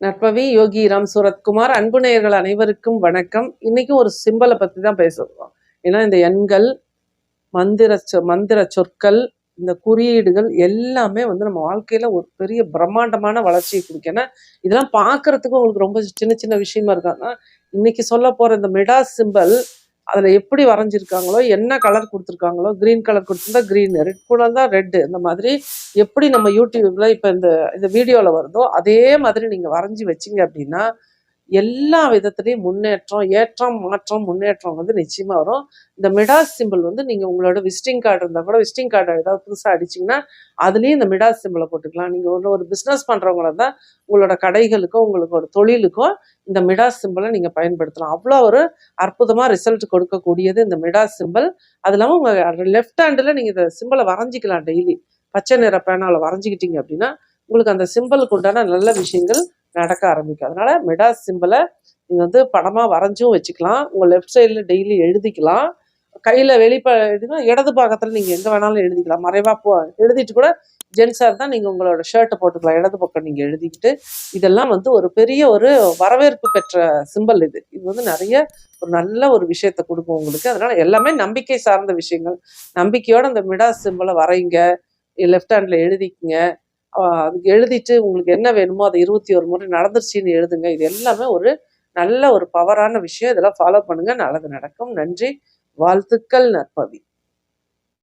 நட்பவி யோகி ராம் சூரத்குமார் அன்பு நேயர்கள் அனைவருக்கும் வணக்கம். இன்னைக்கும் ஒரு சிம்பலை பற்றி தான் பேசுகிறோம் ஏன்னா இந்த எண்கள் மந்திர சொ- மந்திர சொற்கள் இந்த குறியீடுகள் எல்லாமே வந்து நம்ம வாழ்க்கையில் ஒரு பெரிய பிரம்மாண்டமான வளர்ச்சியை கொடுக்கும். ஏன்னா இதெல்லாம் பார்க்கறதுக்கும் உங்களுக்கு ரொம்ப சின்ன சின்ன விஷயமா இருக்கும். ஆனா இன்னைக்கு சொல்ல போகிற இந்த மெடா சிம்பல் அதில் எப்படி வரைஞ்சிருக்காங்களோ என்ன கலர் கொடுத்துருக்காங்களோ கிரீன் கலர் கொடுத்துருந்தா கிரீன் ரெட் கூட தான் ரெட்டு இந்த மாதிரி எப்படி நம்ம யூடியூப்பில் இப்போ இந்த இந்த வீடியோவில் வருதோ அதே மாதிரி நீங்கள் வரைஞ்சி வச்சீங்க அப்படின்னா எல்லா விதத்துலேயும் முன்னேற்றம் ஏற்றம் மாற்றம் முன்னேற்றம் வந்து நிச்சயமாக வரும். இந்த மிடாஸ் சிம்பிள் வந்து நீங்கள் உங்களோட விசிட்டிங் கார்டு இருந்தால் கூட விசிட்டிங் கார்டு ஏதாவது புதுசாக அடிச்சீங்கன்னா அதுலேயும் இந்த மிடாஸ் சிம்பிளை போட்டுக்கலாம். நீங்கள் ஒரு ஒரு பிஸ்னஸ் பண்ணுறவங்கள தான் உங்களோட கடைகளுக்கோ உங்களோட தொழிலுக்கோ இந்த மிடாஸ் சிம்பிளை நீங்கள் பயன்படுத்தலாம். அவ்வளோ ஒரு அற்புதமாக ரிசல்ட் கொடுக்கக்கூடியது இந்த மிடாஸ் சிம்பிள் அது இல்லாமல் உங்கள் லெஃப்ட் ஹேண்டில் நீங்கள் இந்த சிம்பிளை வரைஞ்சிக்கலாம் டெய்லி பச்சை நிற பேனாவில் வரைஞ்சிக்கிட்டீங்க அப்படின்னா உங்களுக்கு அந்த சிம்பிளுக்கு உண்டான நல்ல விஷயங்கள் நடக்க ஆரம்பிக்கும். அதனால மெடாஸ் சிம்பிளை நீங்கள் வந்து படமாக வரைஞ்சும் வச்சுக்கலாம். உங்கள் லெஃப்ட் சைடில் டெய்லி எழுதிக்கலாம். கையில் வெளிப்ப இடது பாகத்தில் நீங்கள் எங்கே வேணாலும் எழுதிக்கலாம். மறைவாக போ எழுதிட்டு கூட ஜென்ஸாக இருந்தால் நீங்கள் உங்களோட ஷர்ட்டை போட்டுக்கலாம். இடது பக்கம் நீங்கள் எழுதிக்கிட்டு இதெல்லாம் வந்து ஒரு பெரிய ஒரு வரவேற்பு பெற்ற சிம்பல் இது. இது வந்து நிறைய ஒரு நல்ல ஒரு விஷயத்தை கொடுக்கும் உங்களுக்கு. அதனால் எல்லாமே நம்பிக்கை சார்ந்த விஷயங்கள். நம்பிக்கையோடு அந்த மிடாஸ் சிம்பிளை வரைங்க லெஃப்ட் ஹேண்டில் எழுதிக்கங்க. அதுக்கு எழுதிட்டு உங்களுக்கு என்ன வேணுமோ அதை இருபத்தி ஒரு முறை நடந்துருச்சுன்னு எழுதுங்க. இது எல்லாமே ஒரு நல்ல ஒரு பவரான விஷயம். இதெல்லாம் ஃபாலோ பண்ணுங்க. நல்லது நடக்கும். நன்றி. வாழ்த்துக்கள் நற்பவி.